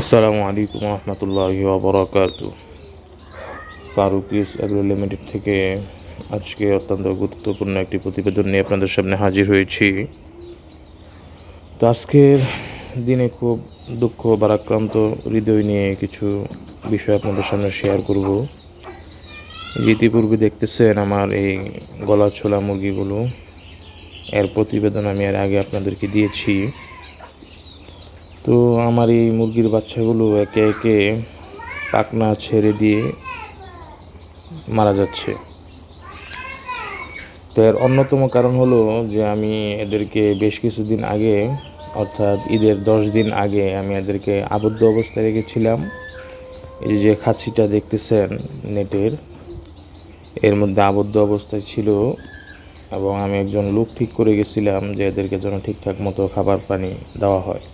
আসসালামু আলাইকুম রহমতুল্লাহি বরকাত ফারুকিস অ্যাগ্রো লিমিটেড থেকে আজকে অত্যন্ত গুরুত্বপূর্ণ একটি প্রতিবেদন নিয়ে আপনাদের সামনে হাজির হয়েছি। তো আজকের দিনে খুব দুঃখ বারাক্রান্ত হৃদয় নিয়ে কিছু বিষয় আপনাদের সামনে শেয়ার করব। ইতিপূর্বে দেখতেছেন আমার এই গলা ছোলা মুরগিগুলো। এর প্রতিবেদন আমি এর আগে আপনাদেরকে দিয়েছি। তো আমার এই মুরগির বাচ্চাগুলো একে একে পাকনা ছেড়ে দিয়ে মারা যাচ্ছে। তো এর অন্যতম কারণ হলো যে আমি এদেরকে বেশ কিছুদিন আগে, অর্থাৎ ঈদের দশ দিন আগে আমি এদেরকে আবদ্ধ অবস্থায় রেখেছিলাম। এই যে খাঁচিটা দেখতেছেন নেটের, এর মধ্যে আবদ্ধ অবস্থায় ছিল এবং আমি একজন লোক ঠিক করে গেছিলাম যে এদেরকে যেন ঠিকঠাক মতো খাবার পানি দেওয়া হয়।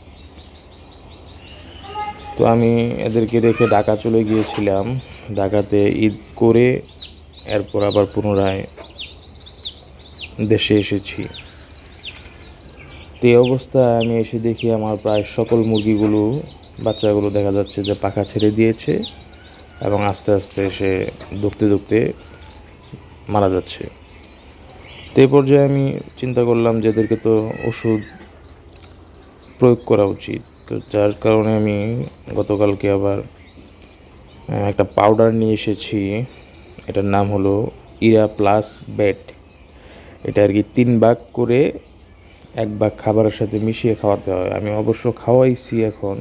তো আমি এদেরকে রেখে ঢাকা চলে গিয়েছিলাম। ঢাকাতে ঈদ করে এরপর আবার পুনরায় দেশে এসেছি। তো এই অবস্থায় আমি এসে দেখি আমার প্রায় সকল মুরগিগুলো, বাচ্চাগুলো দেখা যাচ্ছে যে পাখা ছেড়ে দিয়েছে এবং আস্তে আস্তে সে দুখতে দুখতে মারা যাচ্ছে। তো এই পর্যায়ে আমি চিন্তা করলাম যে এদেরকে তো ওষুধ প্রয়োগ করা উচিত। যার কারণে আমি গতকালকে আবার একটা পাউডার নিয়ে এসেছি। এটার নাম হলো ইরা প্লাস বেট এটা আর কি তিন ভাগ করে এক ভাগ খাবারের সাথে মিশিয়ে খাওয়াতে হয়। আমি অবশ্য খাওয়াইছি এখন,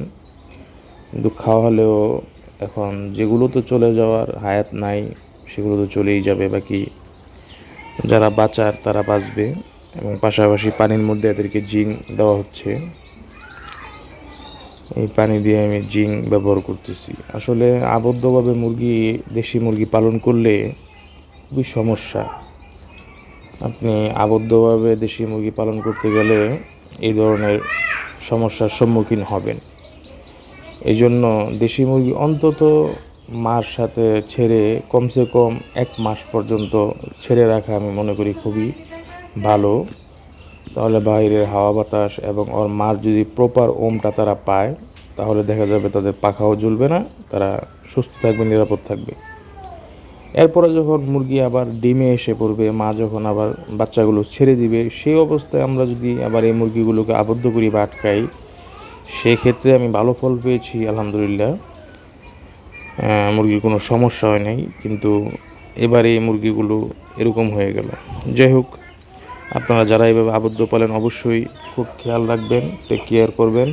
কিন্তু খাওয়ালেও এখন যেগুলো তো চলে যাওয়ার হায়াত নাই, সেগুলো তো চলেই যাবে। বাকি যারা বাঁচার তারা বাঁচবে এবং পাশাপাশি পানির মধ্যে এদেরকে জিঙ্ক দেওয়া হচ্ছে। এই পানি দিয়ে আমি জিঙ্ক ব্যবহার করতেছি। আসলে আবদ্ধভাবে মুরগি, দেশি মুরগি পালন করলে খুবই সমস্যা। আপনি আবদ্ধভাবে দেশি মুরগি পালন করতে গেলে এই ধরনের সমস্যার সম্মুখীন হবেন। এই জন্য দেশি মুরগি অন্তত মার সাথে ছেড়ে কমসে কম এক মাস পর্যন্ত ছেড়ে রাখা আমি মনে করি খুবই ভালো। তাহলে বাইরের হাওয়া বাতাস এবং ওর মার যদি প্রপার ওমটা তারা পায়, তাহলে দেখা যাবে তাদের পাখাও জ্বলবে না, তারা সুস্থ থাকবে, নিরাপদ থাকবে। এরপরে যখন মুরগি আবার ডিমে এসে পড়বে, মা যখন আবার বাচ্চাগুলো ছেড়ে দিবে, সেই অবস্থায় আমরা যদি আবার এই মুরগিগুলোকে আবদ্ধ করি বা আটকাই, সেক্ষেত্রে আমি ভালো ফল পেয়েছি, আলহামদুলিল্লাহ। মুরগির কোনো সমস্যা হয় নাই, কিন্তু এবারে এই মুরগিগুলো এরকম হয়ে গেল। যাই হোক আপনারা যারা এভাবে আবদ্ধ পালেন অবশ্যই খুব খেয়াল রাখবেন টেক কেয়ার করবেন।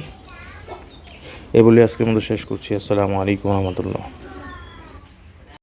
এ বলে আজকের মতো শেষ করছি। আসসালামু আলাইকুম রহমতুল্লাহ।